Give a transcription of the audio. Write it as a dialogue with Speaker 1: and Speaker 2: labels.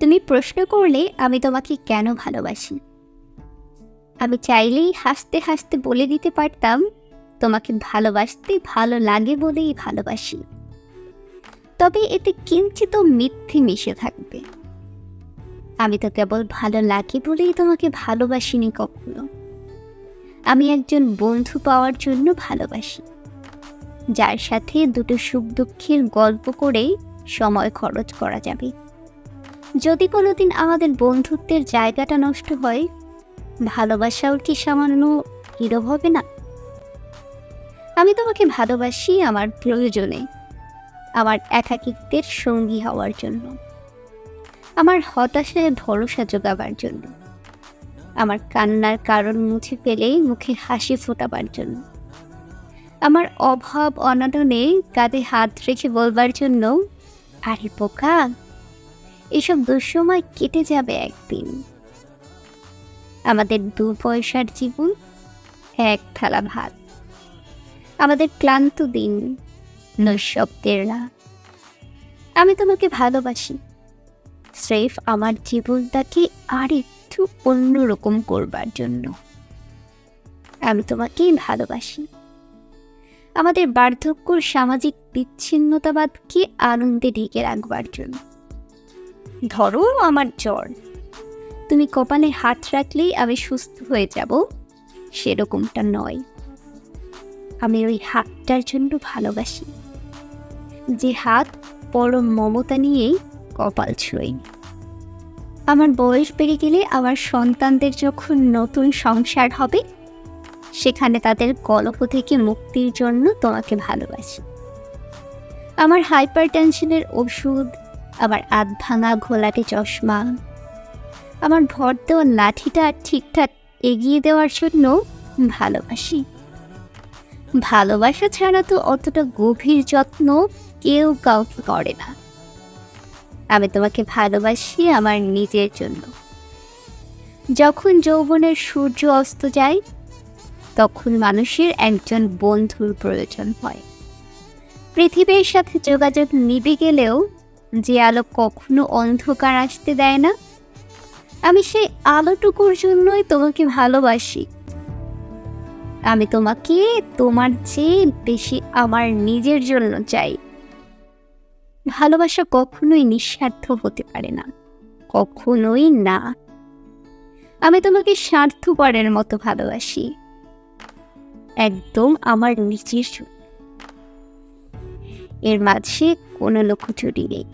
Speaker 1: তুমি প্রশ্ন করলে আমি তোমাকে কেন ভালোবাসি? আমি চাইলেই হাসতে হাসতে বলে দিতে পারতাম, তোমাকে ভালোবাসতে ভালো লাগে বলেই ভালোবাসি। তবে এতে কিঞ্চিত মিথ্যে মিশে থাকবে। আমি তো কেবল ভালো লাগে বলেই তোমাকে ভালোবাসিনি কখনো। আমি একজন বন্ধু পাওয়ার জন্য ভালোবাসি। যার সাথে দুটো সুখ দুঃখের গল্প করেই সময় খরচ করা যাবে। যদি কোনোদিন আমাদের বন্ধুত্বের জায়গাটা নষ্ট হয়, ভালোবাসাও কি সামান্য হিরো হবে না? আমি তোমাকে ভালোবাসি আমার প্রয়োজনে, আমার একাকিত্বের সঙ্গী হওয়ার জন্য, আমার হতাশায় ভরসা যোগাবার জন্য, আমার কান্নার কারণ মুছে ফেলে মুখে হাসি ফোটাবার জন্য, আমার অভাব অনাটনে কাঁধে হাত রেখে বলবার জন্য, আরে পোকা এসব দুঃসময় কেটে যাবে একদিন। আমাদের দু পয়সার জীবন এক থালা ভাত। আমাদের ক্লান্ত দিন, নৈশব্দের রাত। আমি তোমাকে ভালোবাসি। স্রেফ আমার জীবনটাকে আর একটু অন্যরকম করবার জন্য। আমি তোমাকে ভালোবাসি। আমাদের বার্ধক্যর সামাজিক বিচ্ছিন্নতাবাদকে আনন্দে ঢেকে রাখবার জন্য। ধরো আমার জ্বর। তুমি কপালে হাত রাখলেই আমি সুস্থ হয়ে যাব, সেরকমটা নয়। আমি ওই হাতটার জন্য ভালোবাসি। যে হাত পরম মমতা নিয়েই কপাল ছোঁয়নি আমার বয়স বেড়ে গেলে আমার সন্তানদের যখন নতুন সংসার হবে, সেখানে তাদের কলহ থেকে মুক্তির জন্য তোমাকে ভালোবাসি। আমার হাইপার টেনশনের ওষুধ আমার আধ ভাঙা ঘোলাটে চশমা। আমার ভর দেওয়া লাঠিটা ঠিকঠাক এগিয়ে দেওয়ার জন্য ভালোবাসি। ভালোবাসা ছাড়া তো অতটা গভীর যত্ন কেউ কাউকে করে না। আমি তোমাকে ভালোবাসি আমার নিজের জন্য। যখন যৌবনের সূর্য অস্ত যায়, তখন মানুষের একজন বন্ধুর প্রয়োজন হয়। পৃথিবীর সাথে যোগাযোগ নিভে গেলেও যে আলো কখনো অন্ধকার আসতে দেয় না। আমি সেই আলোটুকুর জন্যই তোমাকে ভালোবাসি। আমি তোমাকে তোমার চেয়ে বেশি আমার নিজের জন্য চাই। ভালোবাসা কখনোই নিঃস্বার্থ হতে পারে না, কখনোই না। আমি তোমাকে স্বার্থপরের মতো ভালোবাসি। একদম আমার নিজের এর মাঝে কোনো লক্ষ্য চুরি নেই।